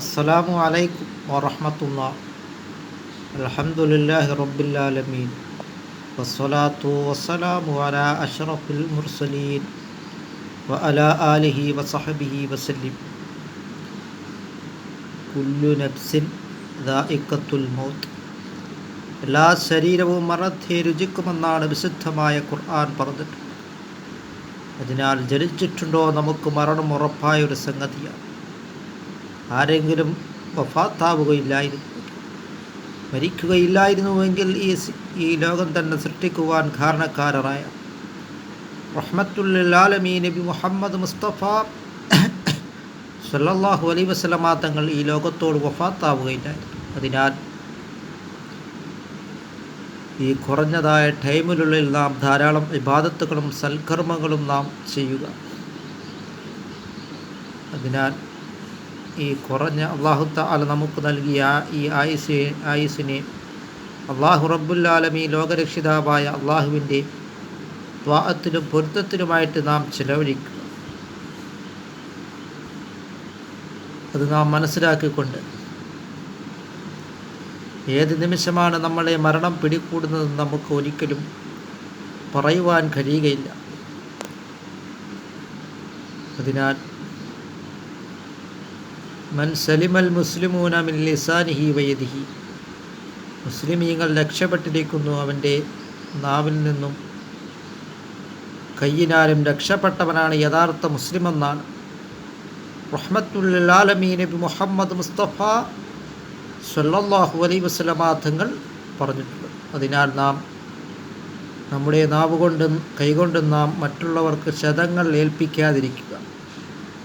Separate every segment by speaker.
Speaker 1: അസ്സലാമു അലൈക്കും വറഹമത്തുള്ള. അലഹമുല്ലാഹി റബ്ബുല്ലാലമീൻ വസ്സലാത്തു വസ്സലാമു അല അഷ്റഫിൽ മുർസലീൻ വ അല ആലിഹി വസഹബിഹി വസല്ലിം. കുല്ലു നബ്സിൻ ദാഇക്കത്തുൽ മൗത്ത്. എല്ലാ ശരീരവും മറത്തെ രുചിക്കുമെന്നാണ് വിശുദ്ധമായ ഖുർആൻ പറഞ്ഞിട്ട് അതിനാൽ ജനിച്ചിട്ടുണ്ടോ നമുക്ക് മരണം ഉറപ്പായ ഒരു സംഗതിയാണ്. ആരെങ്കിലും വഫാത്താവുകയില്ലായിരുന്നു. മരിക്കുകയില്ലായിരുന്നുവെങ്കിൽ ഈ ഈ ലോകം തന്നെ സൃഷ്ടിക്കുവാൻ കാരണക്കാരായ റഹ്മത്തുല്ലാലമീ നബി മുഹമ്മദ് മുസ്തഫ സല്ലാഹു അലൈ വസ്ലമാ തങ്ങൾ ഈ ലോകത്തോട് വഫാത്താവുകയില്ലായിരുന്നു. അതിനാൽ ഈ കുറഞ്ഞതായ ടൈമിനുള്ളിൽ നാം ധാരാളം വിവാദത്തുകളും സൽക്കർമ്മങ്ങളും നാം ചെയ്യുക. അതിനാൽ ഈ കുറഞ്ഞ അള്ളാഹു താല നമുക്ക് നൽകിയ ഈ ആയുസ് ആയുസിനെ അള്ളാഹു റബ്ബുല്ലാലമി ലോകരക്ഷിതാവായ അള്ളാഹുവിന്റെ ത്വാഹത്തിനും പൊരുത്തത്തിനുമായിട്ട് നാം ചിലവഴിക്കുക. അത് നാം മനസ്സിലാക്കിക്കൊണ്ട് ഏത് നിമിഷമാണ് നമ്മളെ മരണം പിടികൂടുന്നതെന്ന് നമുക്ക് ഒരിക്കലും പറയുവാൻ കഴിയുകയില്ല. അതിനാൽ മൻ സലിമൽ മുസ്ലിമൂന മിൻ ലിസാനിഹി വയദിഹി മുസ്ലിമീങ്ങൾ രക്ഷപ്പെട്ടിരിക്കുന്നു അവന്റെ നാവിൽ നിന്നും. കയ്യിനാലും രക്ഷപ്പെട്ടവനാണ് യഥാർത്ഥ മുസ്ലിം എന്നാണ് റഹ്മത്തുല്ലാലമീ നബി മുഹമ്മദ് മുസ്തഫ സല്ലാഹു അലൈ വസ്ലമാ തങ്ങൾ പറഞ്ഞിട്ടുണ്ട്. അതിനാൽ നാം നമ്മുടെ നാവ് കൊണ്ടും കൈകൊണ്ടും നാം മറ്റുള്ളവർക്ക് ശതങ്ങൾ ഏൽപ്പിക്കാതിരിക്കുക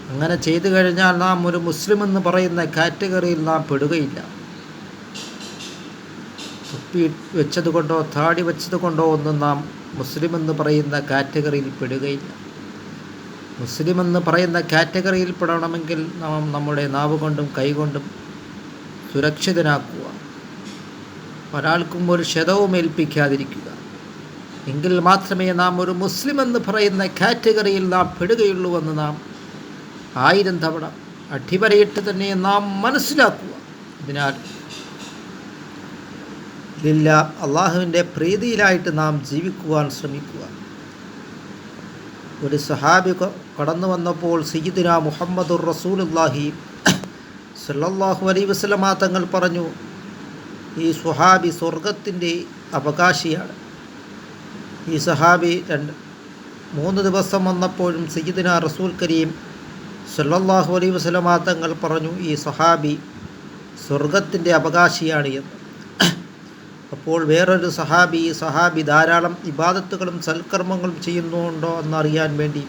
Speaker 1: അങ്ങനെ ചെയ്തു കഴിഞ്ഞാൽ നാം ഒരു മുസ്ലിം എന്ന് പറയുന്ന കാറ്റഗറിയിൽ നാം പെടുകയില്ല. തൊപ്പി വെച്ചത് കൊണ്ടോ താടി വെച്ചത് കൊണ്ടോ ഒന്നും നാം മുസ്ലിം എന്ന് പറയുന്ന കാറ്റഗറിയിൽ പെടുകയില്ല. മുസ്ലിം എന്ന് പറയുന്ന കാറ്റഗറിയിൽ പെടണമെങ്കിൽ നാം നമ്മുടെ നാവ് കൊണ്ടും കൈകൊണ്ടും സുരക്ഷിതനാക്കുക. ഒരാൾക്കും ഒരു ക്ഷതവും ഏൽപ്പിക്കാതിരിക്കുക. എങ്കിൽ മാത്രമേ നാം ഒരു മുസ്ലിം എന്ന് പറയുന്ന കാറ്റഗറിയിൽ നാം പെടുകയുള്ളൂ എന്ന് നാം ആയിരം തവണ അടിവരയിട്ട് തന്നെ നാം മനസ്സിലാക്കുക. അതിനാൽ ഇല്ല അള്ളാഹുവിന്റെ പ്രീതിയിലായിട്ട് നാം ജീവിക്കുവാൻ ശ്രമിക്കുക. ഒരു സഹാബി കടന്നു വന്നപ്പോൾ സയ്യിദിന മുഹമ്മദുർ റസൂലുല്ലാഹി സല്ലാഹു അലൈ വസ്ലമാ തങ്ങൾ പറഞ്ഞു ഈ സുഹാബി സ്വർഗത്തിന്റെ അവകാശിയാണ്. ഈ സഹാബി രണ്ട് മൂന്ന് ദിവസം വന്നപ്പോഴും സയ്യിദിന റസൂൽ കരീം സല്ലല്ലാഹു അലൈ വസ്ലമാ തങ്ങൾ പറഞ്ഞു ഈ സഹാബി സ്വർഗത്തിന്റെ അവകാശിയാണ് എന്ന്. അപ്പോൾ വേറൊരു സഹാബി ഈ സഹാബി ധാരാളം ഇബാദത്തുകളും സൽക്കർമ്മങ്ങളും ചെയ്യുന്നുണ്ടോ എന്നറിയാൻ വേണ്ടി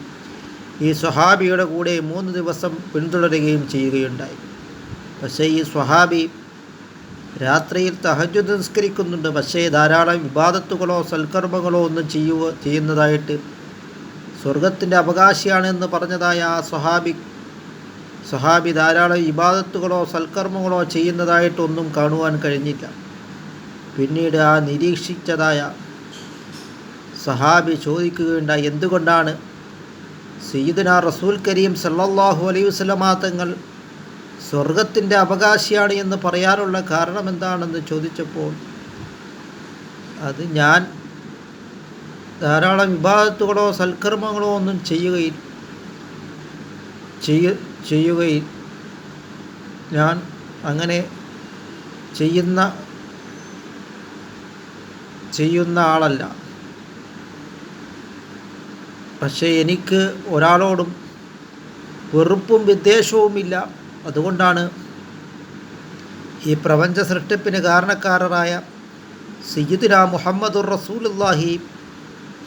Speaker 1: ഈ സ്വഹാബിയുടെ കൂടെ മൂന്ന് ദിവസം പിന്തുടരുകയും ചെയ്യുകയുണ്ടായി. പക്ഷേ ഈ സ്വഹാബി രാത്രിയിൽ തഹജു നിസ്കരിക്കുന്നുണ്ട്. പക്ഷേ ധാരാളം വിവാദത്തുകളോ സൽക്കർമ്മങ്ങളോ ഒന്നും ചെയ്യുക ചെയ്യുന്നതായിട്ട് സ്വർഗത്തിന്റെ അവകാശിയാണെന്ന് പറഞ്ഞതായ ആ സ്വഹാബി സ്വഹാബി ധാരാളം ഇബാദത്തുകളോ സൽക്കർമ്മങ്ങളോ ചെയ്യുന്നതായിട്ടൊന്നും കാണുവാൻ കഴിഞ്ഞില്ല. പിന്നീട് ആ നിരീക്ഷിച്ചതായ സഹാബി ചോദിക്കുകയുണ്ടായി എന്തുകൊണ്ടാണ്? സീദന റസൂൽ കരീം സല്ലാഹു അലൈഹി വസല്ലമ തങ്ങൾ സ്വർഗത്തിന്റെ അവകാശിയാണ് എന്ന് പറയാനുള്ള കാരണം എന്താണെന്ന് ചോദിച്ചപ്പോൾ അത് ഞാൻ ധാരാളം വിഭാഗത്തുകളോ സൽക്കർമ്മങ്ങളോ ഒന്നും ചെയ്യുകയിൽ ചെയ്യ ചെയ്യുകയിൽ ഞാൻ അങ്ങനെ ചെയ്യുന്ന ചെയ്യുന്ന ആളല്ല. പക്ഷേ എനിക്ക് ഒരാളോടും വെറുപ്പും വിദ്വേഷവുമില്ല. അതുകൊണ്ടാണ് ഈ പ്രപഞ്ച സൃഷ്ടിപ്പിന് കാരണക്കാരായ സയ്യിദിന മുഹമ്മദുർ റസൂലുല്ലാഹി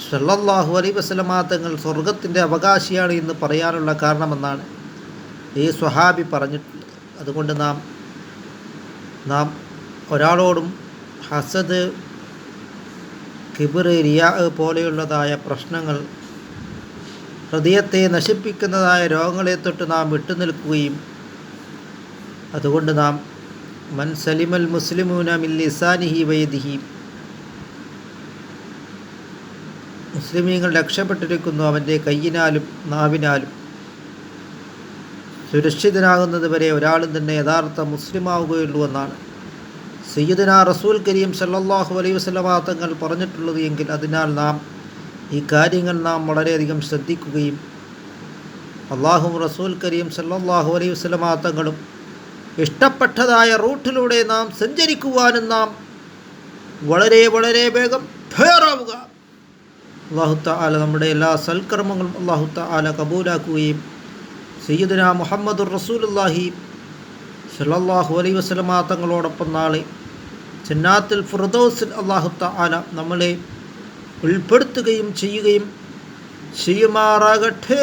Speaker 1: സല്ലല്ലാഹു അലൈ വസ്ലമാ തങ്ങൾ സ്വർഗത്തിന്റെ അവകാശിയാണ് എന്ന് പറയാനുള്ള കാരണമെന്നാണ് ഈ സ്വഹാബി പറഞ്ഞിട്ടുള്ളത്. അതുകൊണ്ട് നാം നാം ഒരാളോടും ഹസദ് കിബിർ റിയാ പോലെയുള്ളതായ പ്രശ്നങ്ങൾ ഹൃദയത്തെ നശിപ്പിക്കുന്നതായ രോഗങ്ങളെ തൊട്ട് നാം വിട്ടുനിൽക്കുകയും അതുകൊണ്ട് നാം മൻ സലിമൽ മുസ്ലിമൂന സാനിഹി ലിസാനിഹി വയദിഹി മുസ്ലിമീങ്ങൾ രക്ഷപ്പെട്ടിരിക്കുന്നു അവന്റെ കയ്യിനാലും നാവിനാലും. സുരക്ഷിതനാകുന്നത് വരെ ഒരാളും തന്നെ യഥാർത്ഥ മുസ്ലിമാവുകയുള്ളൂ എന്നാണ്. സയ്യിദന റസൂൽ കരീം സല്ലാഹു അലൈഹി തങ്ങൾ പറഞ്ഞിട്ടുള്ളത് എങ്കിൽ അതിനാൽ നാം ഈ കാര്യങ്ങൾ നാം വളരെയധികം ശ്രദ്ധിക്കുകയും അള്ളാഹും റസൂൽ കരീം സല്ലാഹു അലൈഹി തങ്ങളും ഇഷ്ടപ്പെട്ടതായ റൂട്ടിലൂടെ നാം സഞ്ചരിക്കുവാനും നാം വളരെ വളരെ വേഗം തയ്യാറാവുക. അള്ളാഹു താല നമ്മുടെ എല്ലാ സൽക്കർമ്മങ്ങളും അള്ളാഹു താല കബൂലാക്കുകയും സയ്യദന മുഹമ്മദുർ റസൂലുല്ലാഹി സല്ലാഹു അലൈ വസ്ലമാങ്ങളോടൊപ്പം നാളെ ചെന്നാത്തിൽ ഫിർദൗസിൽ അള്ളാഹു താല നമ്മളെ ഉൾപ്പെടുത്തുകയും ചെയ്യുകയും ചെയ്യുമാറാകട്ടെ.